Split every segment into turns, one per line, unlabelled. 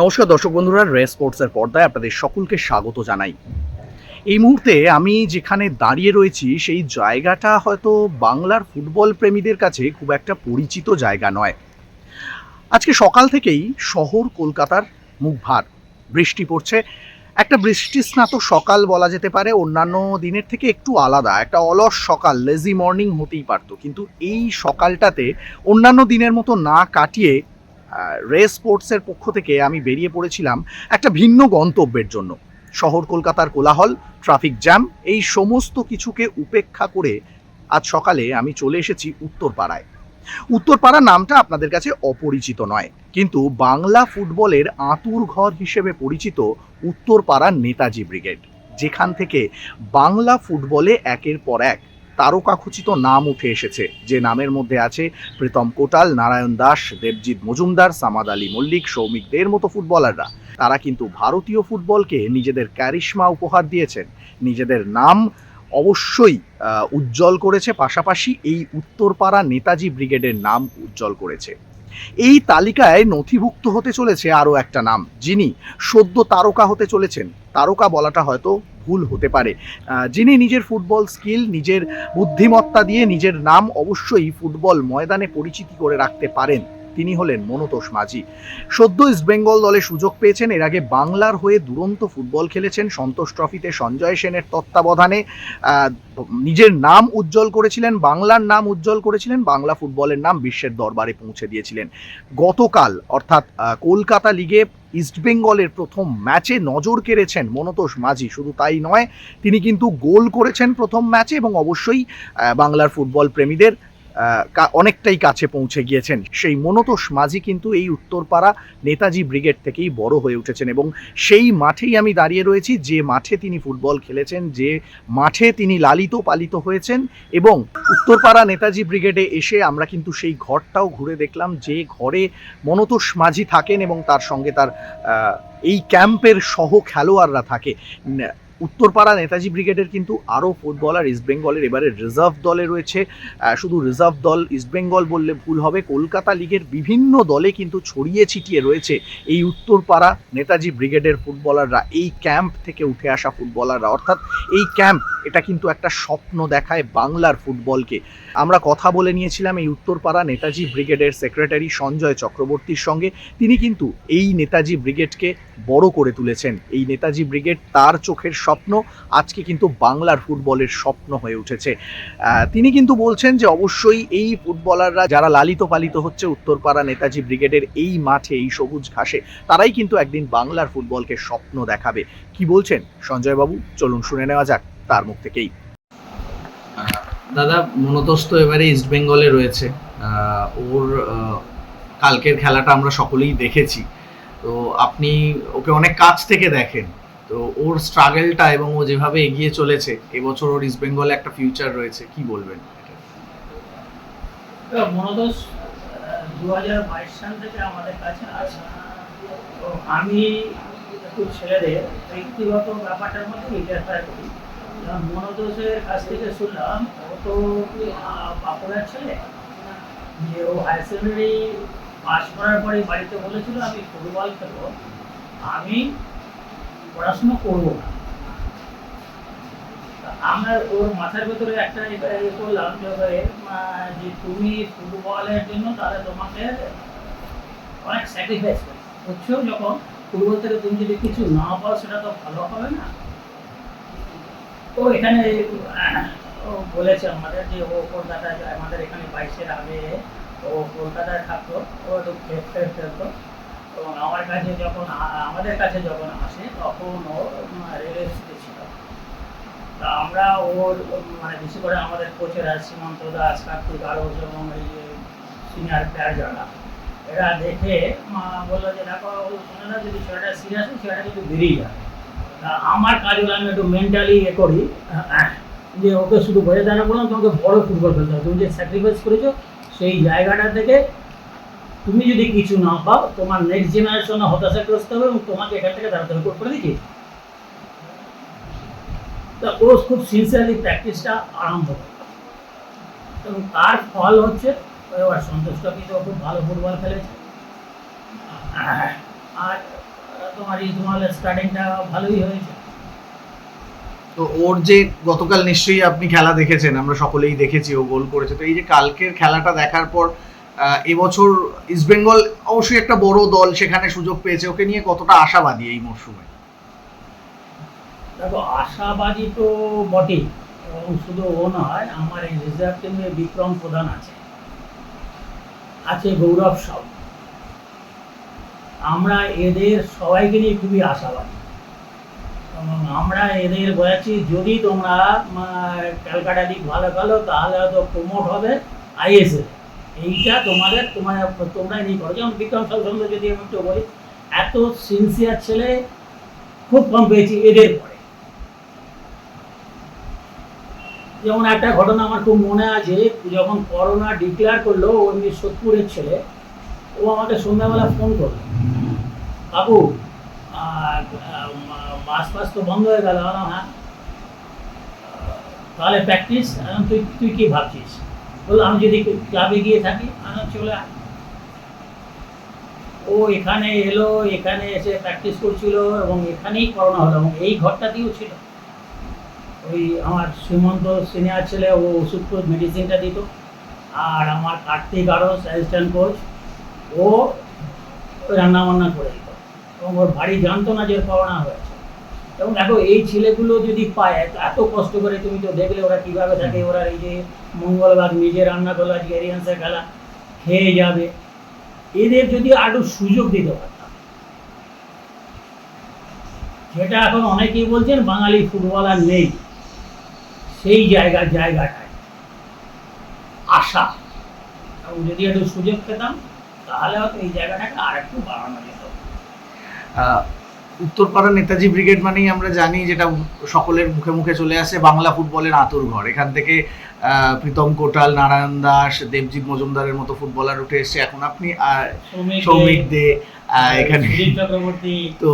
নমস্কার দর্শক বন্ধুরা, রে স্পোর্টসের পর্দায় আপনাদের সকলকে স্বাগত জানাই। এই মুহূর্তে আমি যেখানে দাঁড়িয়ে রয়েছি, সেই জায়গাটা হয়তো বাংলার ফুটবল প্রেমীদের কাছে খুব একটা পরিচিত জায়গা নয়। আজকে সকাল থেকেই শহর কলকাতার মুখ ভার বৃষ্টি পড়ছে। একটা বৃষ্টিস্নাত সকাল বলা যেতে পারে, অন্যান্য দিনের থেকে একটু আলাদা। একটা অলস সকাল লেজি মর্নিং হতেই পারতো। কিন্তু এই সকালটাতে অন্যান্য দিনের মতো না কাটিয়ে রে স্পোর্টসের পক্ষ থেকে আমি বেরিয়ে পড়েছিলাম একটা ভিন্ন গন্তব্যের জন্য। শহর কলকাতার কোলাহল, ট্রাফিক জ্যাম, এই সমস্ত কিছুকে উপেক্ষা করে আজ সকালে আমি চলে এসেছি উত্তরপাড়ায়। উত্তরপাড়া নামটা আপনাদের কাছে অপরিচিত নয়, কিন্তু বাংলা ফুটবলের আঁতুর ঘর হিসেবে পরিচিত উত্তরপাড়া নেতাজি ব্রিগেড, যেখান থেকে বাংলা ফুটবলে একের পর এক তারকাখচিত নাম উঠে এসেছে। যে নামের মধ্যে আছে প্রীতম কোটাল, নারায়ণ দাস, দেবজিৎ মজুমদার, সামাদ আলী মল্লিক, সৌমিকদের মতো ফুটবলাররা। তারা কিন্তু ভারতীয় ফুটবলকে নিজেদের ক্যারিশমা উপহার দিয়েছেন। নিজেদের নাম অবশ্যই উজ্জ্বল করেছে। পাশাপাশি এই উত্তরপাড়া নেতাজি ব্রিগেডের নাম উজ্জ্বল করেছে। এই তালিকায় নথিভুক্ত হতে চলেছে আরও একটা নাম, যিনি সদ্য তারকা হতে চলেছেন। তারকা বলাটা হয়তো ভুল হতে পারে। যিনি নিজের ফুটবল স্কিল, নিজের বুদ্ধিমত্তা দিয়ে নিজের নাম অবশ্যই ফুটবল ময়দানে পরিচিতি করে রাখতে পারেন। তিনি হলেন মনতোষ মাঝি। সদ্য ইস্টবেঙ্গল দলে সুযোগ পেয়েছেন, এর আগে বাংলার হয়ে দুরন্ত ফুটবল খেলেছেন সন্তোষ ট্রফিতে সঞ্জয় সেনের তত্ত্বাবধানে। নিজের নাম উজ্জ্বল করেছিলেন, বাংলার নাম উজ্জ্বল করেছিলেন, বাংলা ফুটবলের নাম বিশ্বের দরবারে পৌঁছে দিয়েছিলেন। গতকাল, অর্থাৎ কলকাতা লিগে ইস্টবেঙ্গলের প্রথম ম্যাচে নজর কেড়েছেন মনতোষ মাঝি। শুধু তাই নয়, তিনি কিন্তু গোল করেছেন প্রথম ম্যাচে এবং অবশ্যই বাংলার ফুটবল প্রেমীদের অনেকটাই কাছে পৌঁছে গিয়েছেন। সেই মনতোষ মাঝি কিন্তু এই উত্তরপাড়া নেতাজি ব্রিগেড থেকেই বড় হয়ে উঠেছেন এবং সেই মাঠেই আমি দাঁড়িয়ে রয়েছি, যে মাঠে তিনি ফুটবল খেলেছেন, যে মাঠে তিনি লালিত পালিত হয়েছেন এবং উত্তরপাড়া নেতাজি ব্রিগেডে এসে আমরা কিন্তু সেই ঘরটাও ঘুরে দেখলাম, যে ঘরে মনতোষ মাঝি থাকেন এবং তার সঙ্গে তার এই ক্যাম্পের সহ খেলোয়াড়রা থাকে। উত্তরপাড়া নেতাজি ব্রিগেডের কিন্তু আরও ফুটবলার ইস্টবেঙ্গলের এবারে রিজার্ভ দলে রয়েছে। শুধু রিজার্ভ দল ইস্টবেঙ্গল বললে ভুল হবে, কলকাতা লিগের বিভিন্ন দলে কিন্তু ছড়িয়ে ছিটিয়ে রয়েছে এই উত্তরপাড়া নেতাজি ব্রিগেডের ফুটবলাররা এই ক্যাম্প থেকে উঠে আসা ফুটবলাররা অর্থাৎ এই ক্যাম্প এটা কিন্তু একটা স্বপ্ন দেখায় বাংলার ফুটবলকে আমরা কথা বলে নিয়েছিলাম এই উত্তরপাড়া নেতাজি ব্রিগেডের সেক্রেটারি সঞ্জয় চক্রবর্তীর সঙ্গে। তিনি কিন্তু এই নেতাজি ব্রিগেডকে বড় করে তুলেছেন। এই নেতাজি ব্রিগেড তার চোখের স্বপ্ন, আজকে কিন্তু বাংলার ফুটবলের স্বপ্ন হয়ে উঠেছে। তিনি কিন্তু বলছেন যে অবশ্যই এই ফুটবলাররা যারা লালিত পালিত হচ্ছে উত্তরপাড়া নেতাজি ব্রিগেডের এই মাঠে, এই সবুজ ঘাসে, তারাই কিন্তু একদিন বাংলার ফুটবলকে স্বপ্ন দেখাবে। কি বলছেন? সঞ্জয় বাবু চলুন শুনে নেওয়া যাক তার মুখ থেকেই। দাদা মনতোষ তো এবারে ইস্ট বেঙ্গলে রয়েছে। ওর কালকের খেলাটা আমরা সকলেই দেখেছি। তো আপনি ওকে অনেক কাছ থেকে দেখেন। তো ওর স্ট্রাগলটা এবং ও যেভাবে এগিয়ে চলেছে, এবছর ওর ইস্ট বেঙ্গলে একটা ফিউচার রয়েছে, কি বলবেন?
মনোদোষ দু হাজার বাইশ সাল থেকে আমাদের কাছে আছে। তো আমি একটু ছেলেদের ব্যক্তিগত ব্যাপারটার মধ্যে ইন্টারফেয়ার করি। মনোদোষের কাছ থেকে শুনলাম, ও তো বাঁকুড়ার ছেলে। যে ও হায়ার সেকেন্ডারি পাস করার পরে বাড়িতে বলেছিল, আমি ফুটবল খেলব। আমি পড়াশুনো করব না। আমরা ওর মাথার ভেতরে একটা করলাম যে তুমি ফুটবলের জন্য তাহলে তোমাকে অনেক স্যাক্রিফাইস করছ যখন ফুটবল থেকে তুমি যদি কিছু না পাও, সেটা তো ভালো হবে না। ও এখানে, ও বলেছে আমাদের যে, ও কলকাতায়, আমাদের এখানে বাইশের আগে ও কলকাতায় থাকতো। ও একটু খেলতো। আমার কাছে যখন আমাদের কাছে যখন আসে, তখন ছিল। তা আমরা ওর মানে বিশেষ করে আমাদের কোচেরা সীমন্ত দাস, কার্তিক এবং এই সিনিয়র এরা দেখে বলল যে, দেখো যদি ছেলেটা সিরিয়াস ছেলেটা কিন্তু বেরিয়ে যাবে। তা আমার কাজ হলো আমি একটু মেন্টালি এ করি যে ওকে শুধু বোঝা যায় না বললাম তোমাকে বড় ফুটবল খেলতে হবে তুমি যে স্যাক্রিফাইস করেছ, সেই জায়গাটা থেকে তুমি যদি কিছু না পাও, তোমার নেক্সট জেনারেশন হতাশাগ্রস্ত হবে এবং তোমাকে এখান থেকে হবে করে দিচ্ছি তা ও খুব সিনসিয়ারলি প্র্যাকটিসটা আরম্ভ করে। এবং তার ফল হচ্ছে এবার সন্তুষ্ট কিন্তু খুব ভালো ফুটবল খেলেছে। আর তোমার ইজমালের স্টার্টিংটা ভালোই হয়েছে।
তো ওর যে গতকাল নিশ্চয়ই আপনি খেলা দেখেছেন, আমরা সকলেই দেখেছি, ও গোল করেছে। তো এই যে কালকের খেলাটা দেখার পর এবছর ইস্টবেঙ্গল অবশ্যই একটা বড় দল, সেখানে সুযোগ পেয়েছে। ওকে নিয়ে কতটা আশাবাদী এই মরশুমে?
দেখো, আশাবাদী তো বটেই, এবং শুধু ও নয়, আমার এই রিজার্ভ টিমে বিক্রম প্রধান আছে। আছে গৌরব সাউ। আমরা এদের সবাইকে নিয়ে খুবই আশাবাদী। এবং আমরা এদের বলেছি, যদি তোমরা ক্যালকাটা দিক ভালো খেলো, তাহলে হয়তো প্রমোট হবে আইএসএল এইটা তোমাদের তোমার তোমরা নিয়ে করো। যেমন বিক্রম যদি আমি একটু বলি, এত সিনসিয়ার ছেলে খুব কম পেয়েছি এদের পরে। যেমন একটা ঘটনা আমার খুব মনে আছে, যখন করোনা ডিক্লেয়ার করল, ও এমনি সোদপুরের ছেলে, ও আমাকে সন্ধ্যাবেলা ফোন করল। বাবু বাস ফাস তো বন্ধ হয়ে গেল হ্যাঁ? তাহলে প্র্যাকটিস তুই তুই কি ভাবছিস? বলল, আমি যদি ক্লাবে গিয়ে থাকি আমি চলে আয়। ও এখানে এলো, এখানে এসে প্র্যাকটিস করছিল এবং এখানেই করোনা হলো এবং এই ঘরটাতেও ছিল। ওই আমার শ্রীমন্ত সিনিয়র ছেলে, ও ওষুধ মেডিসিনটা দিত। আর আমার কার্তিক আরও অ্যাসিস্ট্যান্ট কোচ ও রান্না বান্না করে দিত। এবং ওর বাড়ি জানতো না যে করোনা হয়েছে। এবং দেখো এই ছেলেগুলো যদি পায় এত- কষ্ট করে তুমি তো দেখলে ওরা কীভাবে থাকে ওরা এই যে মঙ্গলবার নিজে রান্না করল আজকে এরিয়ান্সের খেলা খেয়ে যাবে। এদের যদি আরও সুযোগ দিতে পারতাম। যেটা এখন অনেকেই বলছেন বাঙালি ফুটবলার নেই। সেই জায়গা জায়গাটায়। আশা। এবং যদি একটু সুযোগ পেতাম তাহলে হয়তো এই জায়গাটাকে আর একটু বাড়ানো যেত।
উত্তরপাড়া নেতাজি ব্রিগেড মানেই আমরা জানি যেটা সকলের মুখে মুখে চলে আসে বাংলা ফুটবলের আতুর ঘর। এখান থেকে প্রীতম কোটাল নারায়ণ দাস দেবজিৎ মজুমদারের মতো ফুটবলার উঠে এসছে। এখন আপনি
সৌমিক দে,
এখানে তো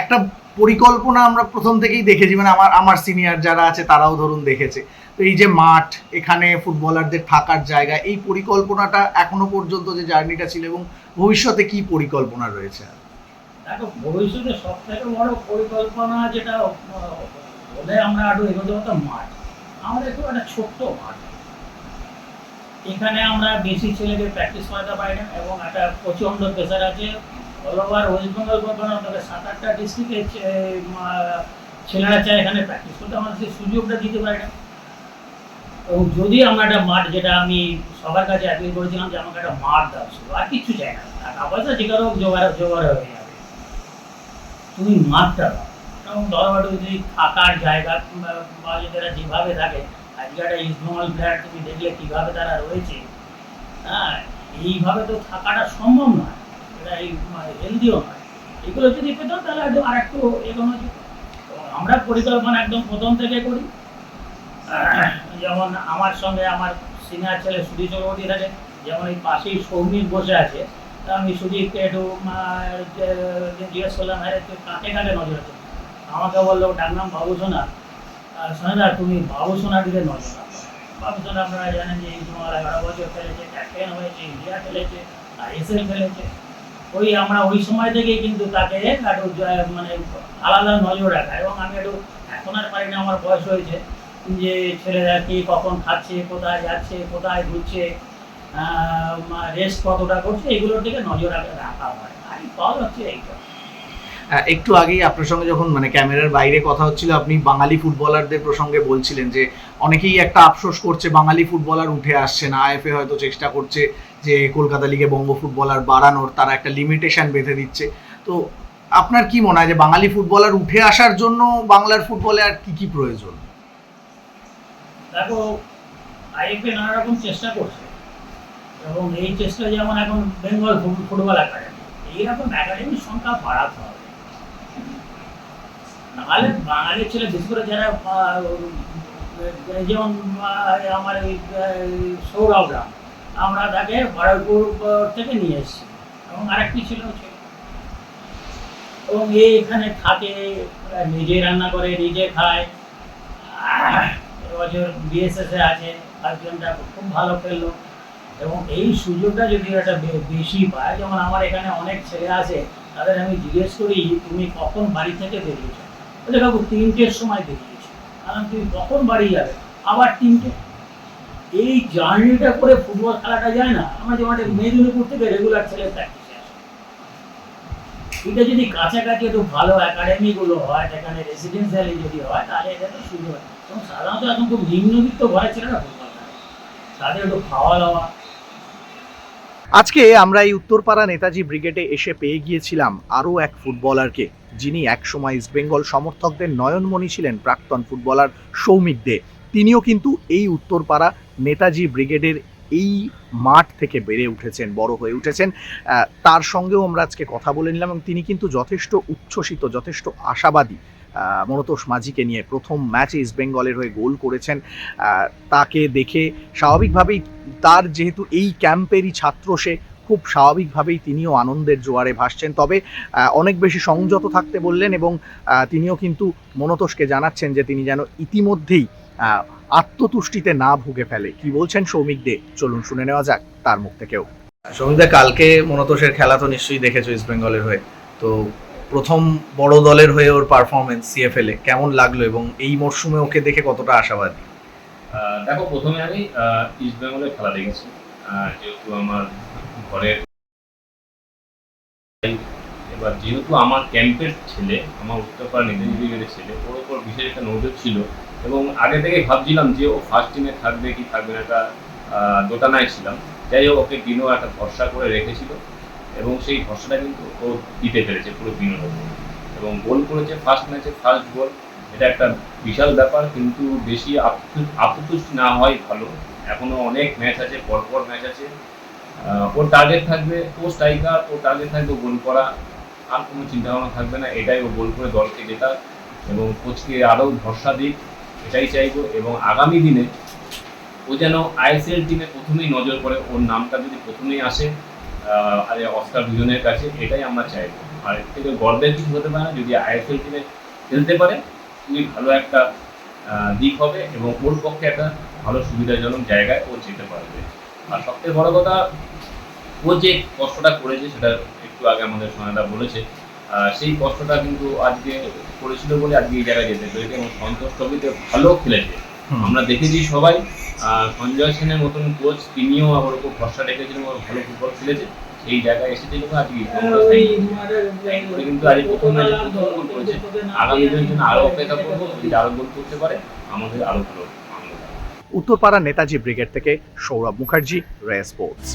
একটা পরিকল্পনা আমরা প্রথম থেকেই দেখেছি। মানে আমার আমার সিনিয়র যারা আছে তারাও ধরুন দেখেছে। তো এই যে মাঠ এখানে ফুটবলারদের থাকার জায়গা এই পরিকল্পনাটা এখনও পর্যন্ত যে জার্নিটা ছিল এবং ভবিষ্যতে কি পরিকল্পনা রয়েছে?
দেখো, ভবিষ্যতে সব থেকে বড় পরিকল্পনা যেটা হলে আমরা আরও এগোতে হতাম মাঠ। আমাদের খুব একটা ছোট্ট মাঠ। এখানে আমরা বেশি ছেলেকে প্র্যাকটিস করাতে পারি না, এবং একটা প্রচণ্ড প্রেশার আছে। অল ওয়েস্ট বেঙ্গল বলবেন তবে সাত আটটা ডিস্ট্রিক্টে ছেলেরা চায় এখানে প্র্যাকটিস করতে আমাদের সেই সুযোগটা দিতে পারি না। এবং যদি আমরা একটা মাঠ, যেটা আমি সবার কাছে অ্যাপিল করেছিলাম যে আমাকে একটা মাঠ দাও শুধু আর কিচ্ছু চাই না। টাকা পয়সা যে কারও জোগাড় জোগাড় হয়ে তুমি মাঠটা এবং ধরো যদি থাকার জায়গা বা- যারা যেভাবে থাকে, আজকে একটা ইস্টবেঙ্গল প্লেয়ার তুমি দেখলে কীভাবে তারা রয়েছে হ্যাঁ এইভাবে তো থাকাটা সম্ভব নয়, এটা এই হেলদিও নয়। এগুলো যদি পেতাম তাহলে আর একটু এগোনো যেত। আমরা পরিকল্পনা একদম প্রথম থেকে করি। যেমন আমার সঙ্গে আমার সিনিয়র ছেলে সুধীর চক্রবর্তী থাকে, যেমন এই পাশেই সৌমিক বসে আছে আমি সুদীপকে একটু জিজ্ঞেস করলাম হ্যাঁ তুই কাকে কাকে নজর আছে আমাকে বলল ডাক নাম বাবু সোনা। সোনাদা তুমি বাবু সোনার দিকে নজর রাখো। বাবু সোনা আপনারা জানেন যে তোমার এগারো বছর খেলেছে ক্যাপ্টেন হয়েছে ইন্ডিয়া খেলেছে আইএসএল খেলেছে। ওই আমরা ওই সময় থেকেই কিন্তু তাকে একটু মানে আলাদা নজর রাখা। এবং আমি একটু এখন আর পারি না আমার বয়স হয়েছে। যে ছেলেরা কি কখন খাচ্ছে, কোথায় যাচ্ছে, কোথায় ঘুরছে রেস্ট কতটা করছে এগুলোর দিকে নজর রাখা- হয়। আর ফল হচ্ছে এইটা
একটু আগেই আপনার সঙ্গে যখন মানে ক্যামেরার বাইরে কথা হচ্ছিল আপনি বাঙালি ফুটবলারদের প্রসঙ্গে বলছিলেন যে অনেকেই একটা আফসোস করছে বাঙালি ফুটবলার উঠে আসছে না। আইএফএ হয়তো চেষ্টা করছে যে কলকাতা লিগে বঙ্গ ফুটবলার বাড়ানোর তারা একটা লিমিটেশন বেঁধে দিচ্ছে। তো আপনার কি মনে হয় যে বাঙালি ফুটবলার উঠে আসার জন্য বাংলার ফুটবলে আর কি কি প্রয়োজন?
দেখো আইএফএ নানা রকম চেষ্টা করছে। এবং এই চেষ্টা যেমন এখন বেঙ্গল ফুটবল একাডেমি। এইরকম একাডেমির সংখ্যা বাড়াতে হবে। নাহলে বাঙালির ছেলে, বিশেষ করে যারা এই যেমন আমার এই সৌরভরা, আমরা তাকে বারুইপুর থেকে নিয়ে এসেছি। এবং আরেকটি ছিল এবং এ এখানে থাকে নিজে রান্না করে নিজে খায়। এবছর বিএসএস আছে একজনটা খুব ভালো খেললো। এবং এই সুযোগটা যদি একটা বেশি পায়, যেমন আমার এখানে অনেক ছেলে আছে, তাদের আমি জিজ্ঞেস করি, তুমি কখন বাড়ি থেকে বেরিয়েছো? বলে কাকু তিনটের সময় বেরিয়েছি। কারণ তুমি কখন বাড়ি যাবে? আবার তিনটে। এই জার্নিটা করে ফুটবল খেলাটা যায় না, আমরা যেমন মেদিনীপুর থেকে রেগুলার ছেলে প্র্যাকটিসে এটা যদি কাছাকাছি একটু ভালো একাডেমিগুলো হয় সেখানে রেসিডেন্সিয়ালি যদি হয়, তাহলে এটা তো সুযোগ। এবং সাধারণত এখন খুব নিম্নবিত্ত ঘরে ছিল না ফুটবল খেলা। তাদের একটু খাওয়া দাওয়া
আজকে আমরা এই উত্তরপাড়া নেতাজি ব্রিগেডে এসে পেয়ে গিয়েছিলাম আরও এক ফুটবলারকে, যিনি একসময় ইস্টবেঙ্গল সমর্থকদের নয়নমণি ছিলেন প্রাক্তন ফুটবলার সৌমিক দে। তিনিও কিন্তু এই উত্তরপাড়া নেতাজি ব্রিগেডের এই মাঠ থেকে বেড়ে উঠেছেন, বড় হয়ে উঠেছেন। তার সঙ্গেও আমরা আজকে কথা বলে নিলাম এবং তিনি কিন্তু যথেষ্ট উচ্ছ্বসিত, যথেষ্ট আশাবাদী। আহ, মনতোষ মাঝিকে নিয়ে প্রথম ম্যাচে ইস্টবেঙ্গলের হয়ে গোল করেছেন। তাকে দেখে স্বাভাবিকভাবেই তার যেহেতু এই ক্যাম্পেরই ছাত্র সে খুব স্বাভাবিকভাবেই তিনিও আনন্দের জোয়ারে ভাসছেন। তবে অনেক বেশি সংযত থাকতে বললেন এবং তিনিও কিন্তু মনতোষকে জানাচ্ছেন যে তিনি যেন ইতিমধ্যেই আত্মতুষ্টিতে না ভুগে ফেলে। কি বলছেন সৌমিক দে? চলুন শুনে নেওয়া যাক তার মুখ থেকেও। সৌমিক দা কালকে মনতোষের খেলা তো নিশ্চয়ই দেখেছ ইস্ট বেঙ্গলের হয়ে। তো প্রথম বড় দলের হয়ে ওর পারফরমেন্স সিএফএল এ কেমন লাগল এবং এই মরশুমে ওকে দেখে কতটা আশাবাদী?
দেখো, প্রথমে আমি ইস্ট বেঙ্গলের খেলা দেখেছি। যেহেতু আমার ঘরের এবার যেহেতু আমার ক্যাম্পের ছেলে, আমার উত্তরপাড়া ব্রিগেডের ছেলে, ওর ওপর বিশেষ একটা নজর ছিল এবং আগে থেকে ভাবছিলাম যে ও ফার্স্ট টিমে থাকবে কি থাকবে না একটা দোটানায় ছিলাম। যাই হোক, ওকে দিনও একটা ভরসা করে রেখেছিল। এবং সেই ভরসাটা কিন্তু ও দিতে পেরেছে পুরো ওপর এবং গোল করেছে ফার্স্ট ম্যাচে ফার্স্ট গোল এটা একটা বিশাল ব্যাপার, কিন্তু বেশি আত্মতুষ্টি না হয় ভালো। এখনও অনেক ম্যাচ আছে, পরপর ম্যাচ আছে। ওর টার্গেট থাকবে, ও স্ট্রাইকার ওর টার্গেট থাকবে গোল করা। আর কোনো চিন্তা ভাবনা থাকবে না, এটাই ও গোল করে দলকে জেতা এবং কোচকে আরও ভরসা দিক, এটাই চাইব। এবং আগামী দিনে ও যেন আইএসএল টিমে প্রথমেই নজর পড়ে, ওর নামটা যদি প্রথমেই আসে আর অস্কার দুজনের কাছে এটাই আমরা চাইব আর এর থেকে গর্বের কিছু হতে পারে না, যদি আইএসএল টিমে খেলতে পারে, খুবই ভালো একটা দিক হবে এবং ওর পক্ষে একটা ভালো সুবিধাজনক জায়গায় ও যেতে পারবে। আর সবথেকে বড় কথা, ও যে কষ্টটা করেছে, সেটা একটু আগে আমাদের সোনাদা বলেছে সেই কষ্টটা কিন্তু আজকে করেছিল বলে আজকে এই জায়গায় যেতে পেরেছে এবং সন্তোষ ট্রফিতে ভালো খেলেছে। আমরা দেখেছি সবাই সঞ্জয় সেনের মতন কোচ তিনিও আমার খুব ভরসা রেখেছিলেন আমার ভালো ফুটবল খেলেছে। এই জায়গায় এসেছে এবং আজকে কিন্তু আজ প্রথম ম্যাচে প্রথম গোল করেছে। আগামী দিনের জন্য আরও অপেক্ষা করব যদি আরও গোল করতে পারে আমাদের আরও ভালো
উত্তরপাড়া নেতাজি ব্রিগেড থেকে সৌরভ মুখার্জি রে স্পোর্টস।